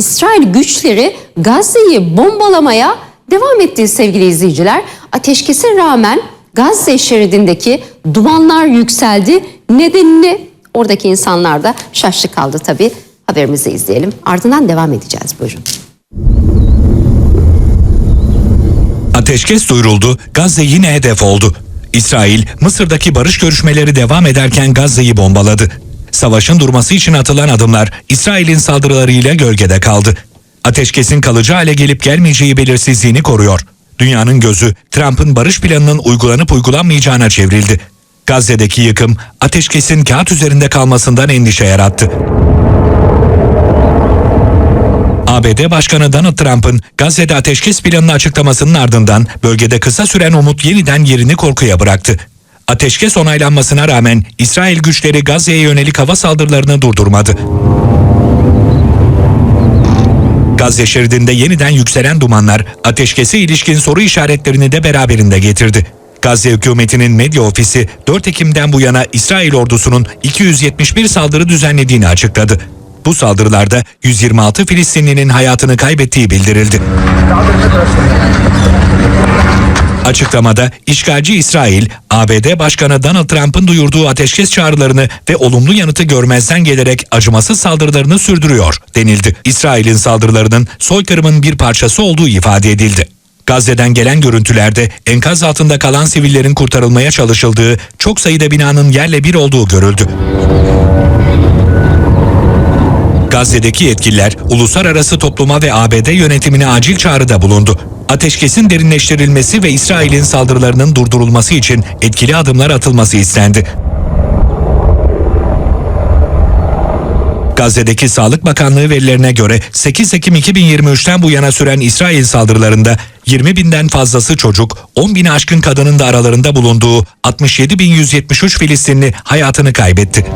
İsrail güçleri Gazze'yi bombalamaya devam etti sevgili izleyiciler. Ateşkese rağmen Gazze şeridindeki dumanlar yükseldi. Nedenini oradaki insanlar da şaştı kaldı tabii. Haberimizi izleyelim. Ardından devam edeceğiz. Buyurun. Ateşkes duyuruldu, Gazze yine hedef oldu. İsrail, Mısır'daki barış görüşmeleri devam ederken Gazze'yi bombaladı. Savaşın durması için atılan adımlar İsrail'in saldırılarıyla gölgede kaldı. Ateşkesin kalıcı hale gelip gelmeyeceği belirsizliğini koruyor. Dünyanın gözü Trump'ın barış planının uygulanıp uygulanmayacağına çevrildi. Gazze'deki yıkım ateşkesin kağıt üzerinde kalmasından endişe yarattı. ABD Başkanı Donald Trump'ın Gazze'de ateşkes planını açıklamasının ardından bölgede kısa süren umut yeniden yerini korkuya bıraktı. Ateşkes onaylanmasına rağmen İsrail güçleri Gazze'ye yönelik hava saldırılarını durdurmadı. Gazze şeridinde yeniden yükselen dumanlar ateşkese ilişkin soru işaretlerini de beraberinde getirdi. Gazze hükümetinin medya ofisi 4 Ekim'den bu yana İsrail ordusunun 271 saldırı düzenlediğini açıkladı. Bu saldırılarda 126 Filistinlinin hayatını kaybettiği bildirildi. Açıklamada işgalci İsrail, ABD Başkanı Donald Trump'ın duyurduğu ateşkes çağrılarını ve olumlu yanıtı görmezden gelerek acımasız saldırılarını sürdürüyor denildi. İsrail'in saldırılarının soykırımın bir parçası olduğu ifade edildi. Gazze'den gelen görüntülerde enkaz altında kalan sivillerin kurtarılmaya çalışıldığı, çok sayıda binanın yerle bir olduğu görüldü. Gazze'deki yetkililer uluslararası topluma ve ABD yönetimine acil çağrıda bulundu. Ateşkesin derinleştirilmesi ve İsrail'in saldırılarının durdurulması için etkili adımlar atılması istendi. Gazze'deki Sağlık Bakanlığı verilerine göre 8 Ekim 2023'ten bu yana süren İsrail saldırılarında 20 binden fazlası çocuk, 10 bini aşkın kadının da aralarında bulunduğu 67.173 Filistinli hayatını kaybetti.